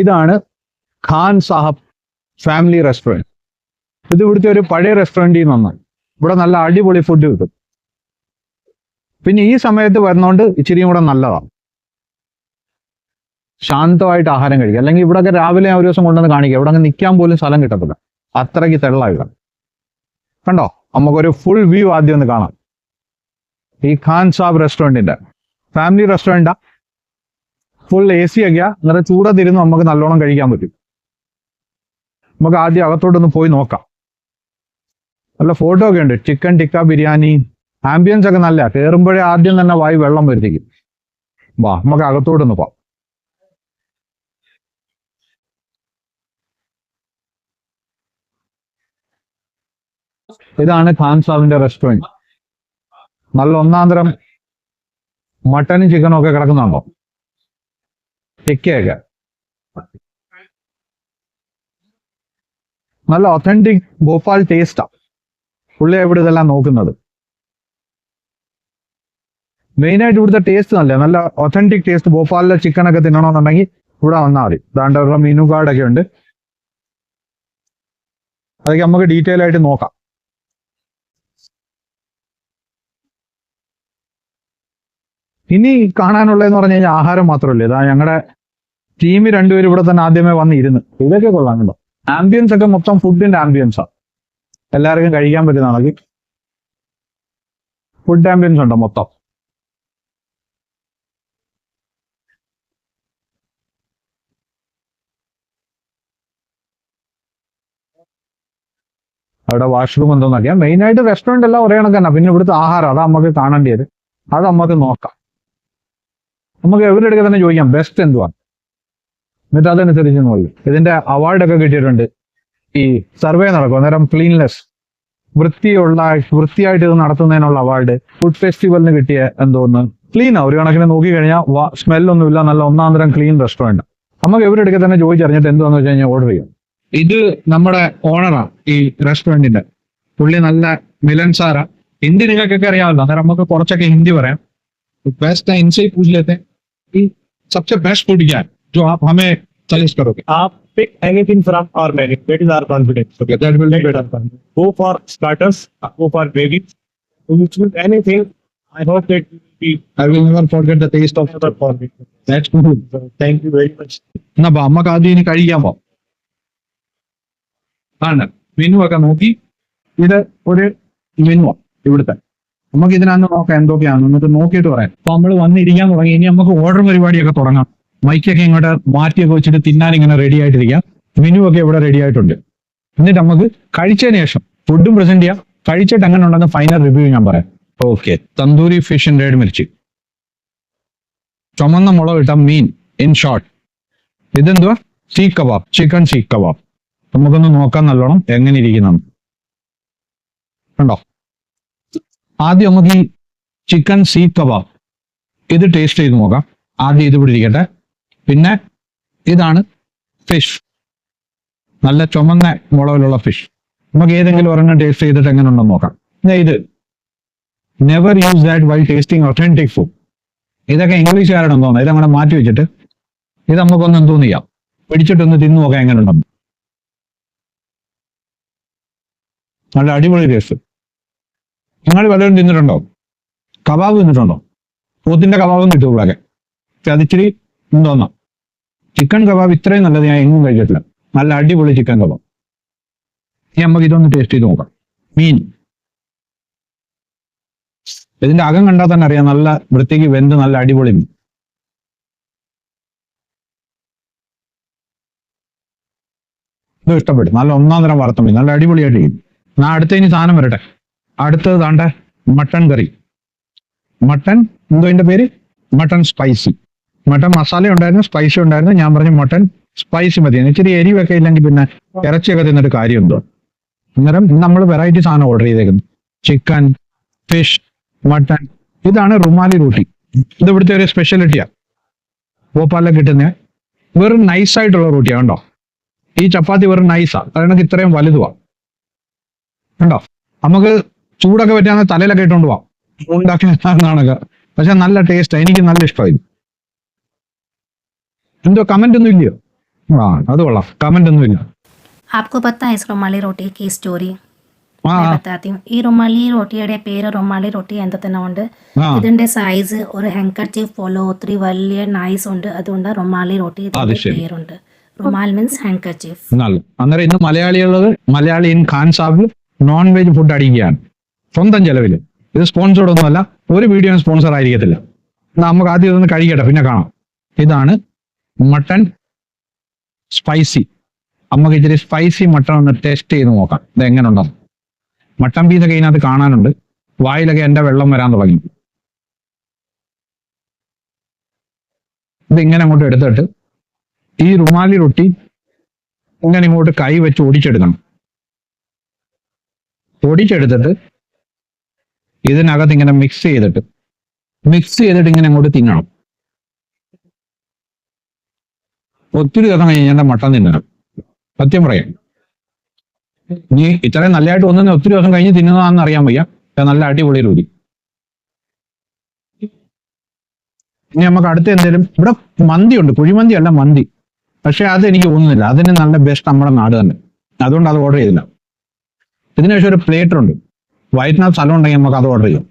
ഇതാണ് Khan Saheb family restaurant. ഇത് ഇവിടുത്തെ ഒരു പഴയ റെസ്റ്റോറന്റിൽ നിന്നാണ്. ഇവിടെ നല്ല അടിപൊളി ഫുഡ് കിട്ടും. പിന്നെ ഈ സമയത്ത് വരുന്നോണ്ട് ഇച്ചിരിയും കൂടെ നല്ലതാണ്. ശാന്തമായിട്ട് ആഹാരം കഴിക്കുക. അല്ലെങ്കിൽ ഇവിടെയൊക്കെ രാവിലെ ഒരു ദിവസം കൊണ്ടുവന്ന് കാണിക്കുക. ഇവിടെ നിൽക്കാൻ പോലും സ്ഥലം കിട്ടത്തില്ല. അത്രയ്ക്ക് തെള്ളായില്ല കണ്ടോ? നമുക്കൊരു ഫുൾ വ്യൂ ആദ്യം ഒന്ന് കാണാം. ഈ ഖാൻ സാബ് റെസ്റ്റോറന്റിന്റെ ഫാമിലി റെസ്റ്റോറന്റാ? ഫുൾ എ സി ഒക്കെയാ. അന്നേരം ചൂടത്തിരുന്ന് നമുക്ക് നല്ലോണം കഴിക്കാൻ പറ്റും. നമുക്ക് ആദ്യം അകത്തോട്ടൊന്ന് പോയി നോക്കാം. നല്ല ഫോട്ടോ ഒക്കെ ഉണ്ട്. ചിക്കൻ ടിക്ക ബിരിയാണി ആംബിയൻസ് ഒക്കെ നല്ല. കയറുമ്പോഴേ ആദ്യം തന്നെ വായി വെള്ളം വരുത്തിക്കും. വാ നമുക്ക് അകത്തോട്ടൊന്ന് പോവാം. ഇതാണ് ഖാൻ സാബിന്റെ റെസ്റ്റോറന്റ് നല്ല ഒന്നാന്തരം മട്ടനും ചിക്കനും ഒക്കെ കിടക്കുന്നുണ്ടോ? ടിക്കയൊക്കെ നല്ല ഒത്തന്റിക് ഭോപ്പാൽ ടേസ്റ്റാ പുള്ളി ഇവിടെ ഇതെല്ലാം നോക്കുന്നത്? മെയിനായിട്ട് ഇവിടുത്തെ ടേസ്റ്റ് നല്ല? നല്ല ഒത്തന്റിക് ടേസ്റ്റ് ഭോപ്പാലിലെ ചിക്കനൊക്കെ തിന്നണമെന്നുണ്ടെങ്കിൽ ഇവിടെ വന്നാൽ മതി. ദാണ്ട് മെനു കാർഡൊക്കെ ഉണ്ട്. അതൊക്കെ നമുക്ക് ഡീറ്റെയിൽ ആയിട്ട് നോക്കാം. ഇനി കാണാനുള്ളതെന്ന് പറഞ്ഞു കഴിഞ്ഞാൽ ആഹാരം മാത്രമല്ലേ? ഇതാ ഞങ്ങളുടെ ടീം രണ്ടുപേരും ഇവിടെ തന്നെ ആദ്യമേ വന്നിരുന്നു. ഇതൊക്കെ കൊള്ളാം കേട്ടോ. ആംബിയൻസ് ഒക്കെ മൊത്തം ഫുഡിന്റെ ആംബിയൻസാ എല്ലാവർക്കും കഴിക്കാൻ പറ്റുന്ന പറ്റുന്നതാണെങ്കിൽ ഫുഡ് ആംബിയൻസ് ഉണ്ടോ മൊത്തം? അവിടെ വാഷ്റൂം എന്തോന്നറിയാം? മെയിൻ ആയിട്ട് റെസ്റ്റോറന്റ് എല്ലാം ഒരേ കണക്ക് പിന്നെ ഇവിടുത്തെ ആഹാരം അതാ നമുക്ക് കാണേണ്ടത് അത് നമുക്ക് നോക്കാം. നമുക്ക് എവിടെ അടുക്ക തന്നെ ചോദിക്കാം ബെസ്റ്റ് എന്തുവാ എന്നിട്ട് അതനുസരിച്ച് നോക്കി ഇതിന്റെ അവാർഡൊക്കെ കിട്ടിയിട്ടുണ്ട്. ഈ സർവേ നടക്കും. അന്നേരം ക്ലീൻലെസ് വൃത്തിയുള്ള വൃത്തിയായിട്ട് ഇത് നടത്തുന്നതിനുള്ള അവാർഡ് ഫുഡ് ഫെസ്റ്റിവലിന് കിട്ടിയ എന്തോന്ന്? ക്ലീനാ ഒരു കണക്കിന് നോക്കി കഴിഞ്ഞാൽ സ്മെല്ലൊന്നുമില്ല നല്ല ഒന്നാം തരം ക്ലീൻ റെസ്റ്റോറന്റ് നമുക്ക് എവിടെ അടുക്ക തന്നെ ചോദിച്ചറിഞ്ഞിട്ട് എന്തുവാന്ന് വെച്ച് കഴിഞ്ഞാൽ ഓർഡർ ചെയ്യാം. ഇത് നമ്മുടെ ഓണറാ ഈ റെസ്റ്റോറന്റിന്റെ പുള്ളി നല്ല മിലൻസാറാണ് ഹിന്ദി നിങ്ങൾക്കൊക്കെ അറിയാമല്ലോ. അന്നേരം നമുക്ക് കുറച്ചൊക്കെ ഹിന്ദി പറയാം. ബെസ്റ്റ് ഇൻസൈ പൂജിലത്തെ कि सबसे बेस्ट फूड क्या है जो आप हमें सजेस्ट करोगे आप pick anything from our menu. That is our confidence. Okay, that will be That is our confidence. Go for starters, go for gravies. You choose anything. I hope that you will be I will never forget the taste of never forget. That's good. So, thank you very much. എന്നാ ബാ, നമുക്ക് ആദ്യം ഇനി കഴിക്കാൻ പോവാം ആണ് menu ഒക്കെ നോക്കി ഇത് ഒരു മെനു ഇവിടുത്തെ നമുക്ക് ഇതിനകത്ത് നോക്കാം എന്തൊക്കെയാണ് എന്നിട്ട് നോക്കിയിട്ട് പറയാം. അപ്പൊ നമ്മൾ വന്നിരിക്കാൻ തുടങ്ങി. ഇനി നമുക്ക് ഓർഡർ പരിപാടിയൊക്കെ തുടങ്ങാം. മൈക്കൊക്കെ ഇങ്ങോട്ട് മാറ്റിയൊക്കെ വെച്ചിട്ട് തിന്നാൻ ഇങ്ങനെ റെഡി ആയിട്ടിരിക്കാം. മെനു ഒക്കെ ഇവിടെ റെഡി ആയിട്ടുണ്ട്. എന്നിട്ട് നമുക്ക് കഴിച്ചതിന് ശേഷം ഫുഡും പ്രസന്റ് ചെയ്യാം. കഴിച്ചിട്ട് അങ്ങനെ ഉണ്ടെന്ന് ഫൈനൽ റിവ്യൂ ഞാൻ പറയാം. Okay tandoori fish and red mirchi. ചുമന്ന ഇട്ട മീൻ ഇൻ ഷോർട്ട് ഇതെന്തുവാ? Seekh kebab chicken seekh kebab നമുക്കൊന്ന് നോക്കാൻ നല്ലോണം എങ്ങനെ ഇരിക്കുന്നു കണ്ടോ? ആദ്യം നമുക്ക് ഈ ചിക്കൻ സീ കബാബ് ഇത് ടേസ്റ്റ് ചെയ്ത് നോക്കാം. ആദ്യം ഇത് പിടിക്കട്ടെ പിന്നെ ഇതാണ് ഫിഷ് നല്ല ചുമന്ന മുളകിലുള്ള ഫിഷ് നമുക്ക് ഏതെങ്കിലും ഒരെണ്ണം ടേസ്റ്റ് ചെയ്തിട്ട് എങ്ങനെ ഉണ്ടെന്ന് നോക്കാം. ഇത്. Never use that why tasting authentic food ഇതൊക്കെ ഇംഗ്ലീഷുകാരുടെ തോന്നുന്നു ഇത് അങ്ങനെ മാറ്റി വെച്ചിട്ട് ഇത് നമുക്കൊന്ന് എന്തോ ചെയ്യാം. പിടിച്ചിട്ടൊന്ന് തിന്നു നോക്കാം എങ്ങനെ ഉണ്ടെന്ന്. നല്ല അടിപൊളി ടേസ്റ്റ് നിങ്ങൾ വല്ലതും തിന്നിട്ടുണ്ടോ? കബാബ് തിന്നിട്ടുണ്ടോ? പോത്തിന്റെ കബാബും കിട്ടും പക്ഷെ അതിച്ചിരി തോന്നാം ചിക്കൻ കബാബ് ഇത്രയും നല്ലത് ഞാൻ എങ്ങും കഴിച്ചിട്ടില്ല. നല്ല അടിപൊളി ചിക്കൻ കബാബ്. നമുക്ക് ഇതൊന്ന് ടേസ്റ്റ് ചെയ്ത് നോക്കാം. മീൻ. ഇതിന്റെ അകം കണ്ടാൽ തന്നെ അറിയാം നല്ല വൃത്തിക്ക് വെന്ത് നല്ല അടിപൊളി മീൻ. ഇഷ്ടപ്പെട്ടു. നല്ല ഒന്നാം തരം വറുത്ത മീൻ. നല്ല അടിപൊളിയായിട്ട് ഞാൻ അടുത്ത ഇനി സാധനം വരട്ടെ. അടുത്തത് താണ്ട മട്ടൺ കറി. മട്ടൺ എന്തോ അതിന്റെ പേര്? Mutton spicy. മട്ടൺ മസാല ഉണ്ടായിരുന്നു സ്പൈസി ഉണ്ടായിരുന്നു. ഞാൻ പറഞ്ഞു മട്ടൺ സ്പൈസി മതി. ഇച്ചിരി എരിവൊക്കെ ഇല്ലെങ്കിൽ പിന്നെ ഇറച്ചിയൊക്കെ തിന്നിട്ട് എന്തോ അന്നേരം നമ്മൾ വെറൈറ്റി സാധനം ഓർഡർ ചെയ്തേക്കുന്നു. ചിക്കൻ ഫിഷ് മട്ടൺ ഇതാണ് റുമാലി റൂട്ടി. ഇത് ഇവിടുത്തെ ഒരു സ്പെഷ്യാലിറ്റിയാണ് ഭോപ്പാലിൽ കിട്ടുന്ന വെറും നൈസായിട്ടുള്ള റൂട്ടിയാണ് കണ്ടോ? ഈ ചപ്പാത്തി വെറും നൈസാ കാരണം ഇത്രയും വലുതുവാ. കണ്ടോ? നമുക്ക് ചൂടൊക്കെ പറ്റാന്ന് തലയിലൊക്കെ ഇട്ടുകൊണ്ട് പോവാം ഉണ്ടാക്കിയതാണൊക്കെ പക്ഷെ നല്ല ടേസ്റ്റാണ് എനിക്ക് നല്ല ഇഷ്ടമായി എന്തോ കമന്റ് ഒന്നും ഇല്ലയോ? ആ അത് കൊള്ളാം. കമന്റ് ഒന്നും ഇല്ല. ഈ റൊമാലി റോട്ടിയുടെ പേര് റൊമാലി റൊട്ടി എന്താ തന്നെ ഉണ്ട് ഇതിന്റെ സൈസ് ഒരു ഹെങ്കർച്ചീഫ് പോലെ ഒത്തിരി വലിയ നൈസ് ഉണ്ട് അതുകൊണ്ട് റൊമാലി റൊട്ടി പേരുണ്ട് റൊമാൽ മീൻസ് ഹാൻകർച്ചീഫ് അന്നേരം ഇന്ന് മലയാളികൾ Malayali in Khan Sahib non veg food അടിക്കുകയാണ്. സ്വന്തം ചെലവിൽ ഇത് സ്പോൺസർഡ് ഒന്നുമല്ല ഒരു വീഡിയോ സ്പോൺസർ ആയിരിക്കത്തില്ല. നമുക്ക് ആദ്യം ഇതൊന്ന് കഴിക്കട്ടെ പിന്നെ കാണാം. ഇതാണ് മട്ടൺ സ്പൈസി നമുക്ക് ഇച്ചിരി സ്പൈസി മട്ടൺ ഒന്ന് ടേസ്റ്റ് ചെയ്ത് നോക്കാം. ഇത് എങ്ങനെ ഉണ്ടെന്ന് മട്ടൺ പീസൊക്കെ ഇതിനകത്ത് കാണാനുണ്ട്. വായിലൊക്കെ എന്റെ വെള്ളം വരാൻ തുടങ്ങി. ഇത് ഇങ്ങനെ അങ്ങോട്ട് എടുത്തിട്ട് ഈ റുമാലി റൊട്ടി ഇങ്ങനെ ഇങ്ങോട്ട് കൈ വെച്ച് ഒടിച്ചെടുക്കണം. ഒടിച്ചെടുത്തിട്ട് ഇതിനകത്ത് ഇങ്ങനെ മിക്സ് ചെയ്തിട്ട് മിക്സ് ചെയ്തിട്ട് ഇങ്ങനെ അങ്ങോട്ട് തിന്നണം. ഒത്തിരി ദിവസം കഴിഞ്ഞാൽ മട്ടൻ തിന്നണം. സത്യം പറയാം. നീ ഇത്രയും നല്ലതായിട്ട് ഒന്നും ഒത്തിരി ദിവസം കഴിഞ്ഞ് തിന്നുന്നതാണെന്ന് അറിയാൻ വയ്യ. നല്ല അടിപൊളി രുചി. ഇനി നമുക്ക് അടുത്ത എന്തെങ്കിലും ഇവിടെ മന്തി ഉണ്ട് കുഴിമന്തി അല്ല മന്തി. പക്ഷെ അത് എനിക്ക് തോന്നുന്നില്ല. അതിന് നല്ല ബെസ്റ്റ് നമ്മുടെ നാട് തന്നെ. അതുകൊണ്ട് അത് ഓർഡർ ചെയ്തില്ല. ഇതിനുശേഷം ഒരു പ്ലേറ്റർ ഉണ്ട്. വയറ്റിനകത്ത് സ്ഥലം ഉണ്ടെങ്കിൽ നമുക്ക് അത് ഓർഡർ ചെയ്യാം.